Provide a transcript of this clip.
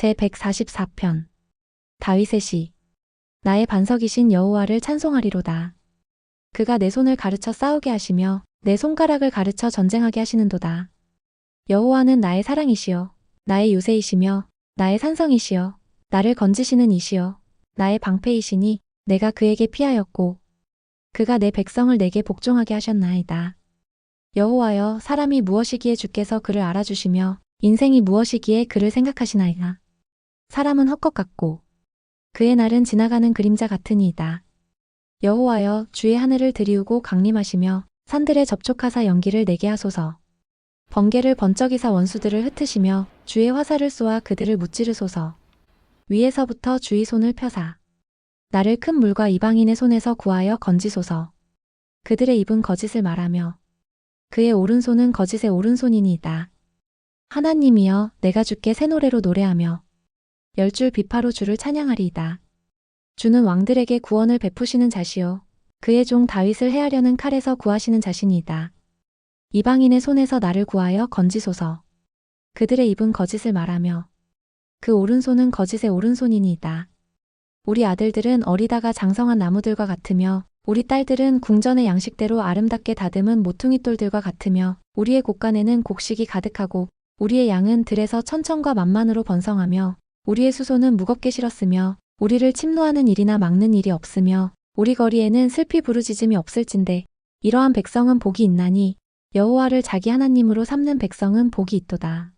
제144편 다윗의 시 나의 반석이신 여호와를 찬송하리로다. 그가 내 손을 가르쳐 싸우게 하시며 내 손가락을 가르쳐 전쟁하게 하시는도다. 여호와는 나의 사랑이시여 나의 요새이시며 나의 산성이시여 나를 건지시는 이시여 나의 방패이시니 내가 그에게 피하였고 그가 내 백성을 내게 복종하게 하셨나이다. 여호와여 사람이 무엇이기에 주께서 그를 알아주시며 인생이 무엇이기에 그를 생각하시나이다. 사람은 헛것 같고 그의 날은 지나가는 그림자 같으니이다. 여호와여 주의 하늘을 들이우고 강림하시며 산들에 접촉하사 연기를 내게 하소서. 번개를 번쩍이사 원수들을 흩으시며 주의 화살을 쏘아 그들을 무찌르소서. 위에서부터 주의 손을 펴사. 나를 큰 물과 이방인의 손에서 구하여 건지소서. 그들의 입은 거짓을 말하며 그의 오른손은 거짓의 오른손이니이다. 하나님이여 내가 주께 새 노래로 노래하며 열줄 비파로 주를 찬양하리이다. 주는 왕들에게 구원을 베푸시는 자시요 그의 종 다윗을 해하려는 칼에서 구하시는 자신이다. 이방인의 손에서 나를 구하여 건지소서. 그들의 입은 거짓을 말하며 그 오른손은 거짓의 오른손이니이다. 우리 아들들은 어리다가 장성한 나무들과 같으며 우리 딸들은 궁전의 양식대로 아름답게 다듬은 모퉁이 돌들과 같으며 우리의 곡간에는 곡식이 가득하고 우리의 양은 들에서 천천과 만만으로 번성하며 우리의 수소는 무겁게 실었으며 우리를 침노하는 일이나 막는 일이 없으며 우리 거리에는 슬피 부르짖음이 없을진데 이러한 백성은 복이 있나니 여호와를 자기 하나님으로 삼는 백성은 복이 있도다.